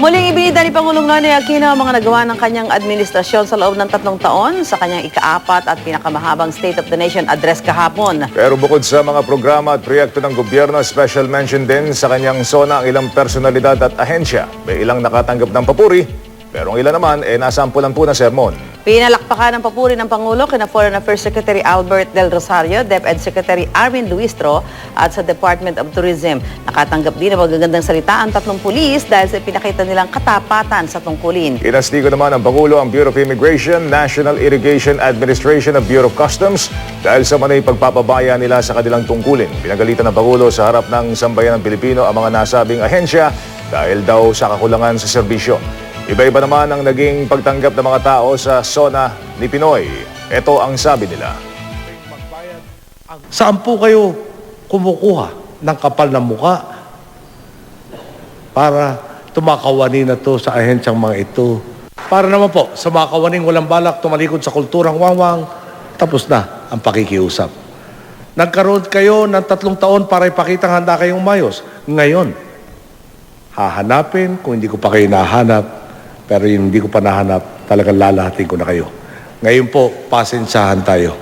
Muling ibinida ni Pangulong Nonoy Aquino ang mga nagawa ng kanyang administrasyon sa loob ng tatlong taon sa kanyang ikaapat at pinakamahabang State of the Nation address kahapon. Pero bukod sa mga programa at proyekto ng gobyerno, special mention din sa kanyang zona ang ilang personalidad at ahensya. May ilang nakatanggap ng papuri, pero ang ilan naman ay nasampulan po ng sermon. Pinalakpakan ng papuri ng Pangulo kina Foreign Affairs Secretary Albert Del Rosario, DepEd Secretary Armin Luistro at sa Department of Tourism. Nakatanggap din ng magagandang salita ang tatlong pulis dahil sa pinakita nilang katapatan sa tungkulin. Inastigo naman ng Pangulo ang Bureau of Immigration, National Irrigation Administration at Bureau of Customs dahil sa manay pagpapabaya nila sa kanilang tungkulin. Pinagalitan ng Pangulo sa harap ng sambayan ng Pilipino ang mga nasabing ahensya dahil daw sa kakulangan sa serbisyo. Iba-iba naman ang naging pagtanggap ng mga tao sa zona ni Pinoy. Ito ang sabi nila. Saan po kayo kumukuha ng kapal ng muka para tumakawani na to sa ahensyang mga ito? Para naman po, sa mga kawaning walang balak tumalikod sa kulturang wangwang, tapos na ang pakikiusap. Nagkaroon kayo ng tatlong taon para ipakitang handa kayong umayos. Ngayon, hahanapin kung hindi ko pa kayo nahanap, pero yung hindi ko pa nahanap, talagang lalahatin ko na kayo. Ngayon po, pasensyahan tayo.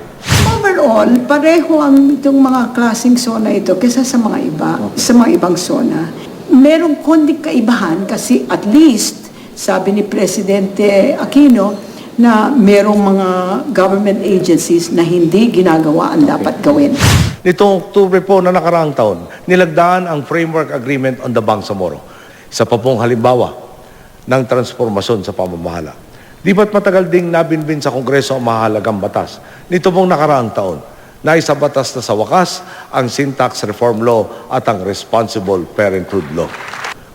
Overall, pareho ang itong mga klaseng zona ito kesa sa mga iba, sa mga ibang zona. Merong konting kaibahan kasi at least, sabi ni Presidente Aquino, na merong mga government agencies na hindi ginagawa ang dapat gawin. Nitong Oktubre po na nakaraang taon, nilagdaan ang Framework Agreement on the Bangsamoro. Isa pa pong halimbawa ng transformasyon sa pamamahala. Di ba't matagal ding nabinbin sa Kongreso ang mahalagang batas? Nito pong nakaraang taon, naisa batas na sa wakas ang Syntax Reform Law at ang Responsible Parenthood Law.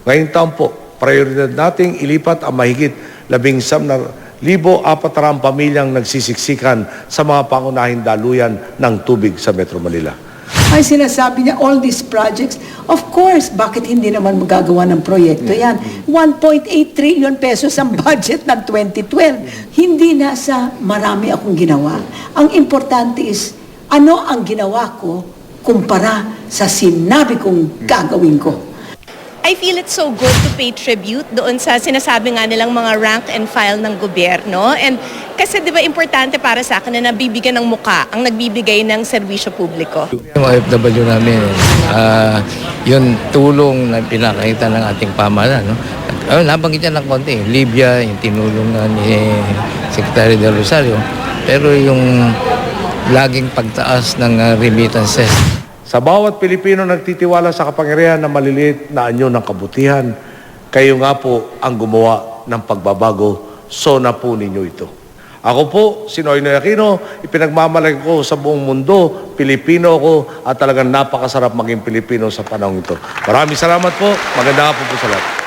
Ngayong taon po, prioridad nating ilipat ang mahigit labing sam na libo apat na pamilyang nagsisiksikan sa mga pangunahing daluyan ng tubig sa Metro Manila. Ay sinasabi niya, all these projects, of course, bakit hindi naman magagawa ng proyekto yan? 1.8 trillion pesos ang budget ng 2012. Hindi nasa marami akong ginawa. Ang importante is, ano ang ginawa ko kumpara sa sinabi kong gagawin ko. I feel it's so good to pay tribute doon sa sinasabi nga nilang mga rank and file ng gobyerno. And kasi di ba importante para sa akin na nabibigyan ng muka ang nagbibigay ng serbisyo publiko. Yung OFW namin, ah yun tulong na pinakita ng ating pamahalaan. No? Ayun, nabanggit niya ng konti. Libya, yung tinulong ni Secretary Del Rosario. Pero yung laging pagtaas ng ah, remittances. Sa bawat Pilipino nagtitiwala sa kapangyarihan na maliliit na anyo ng kabutihan, kayo nga po ang gumawa ng pagbabago, so na po ninyo ito. Ako po, si Noynoy Aquino, ipinagmamalaki ko sa buong mundo, Pilipino ko, at talagang napakasarap maging Pilipino sa panahon ito. Maraming salamat po, maganda po po sa lahat.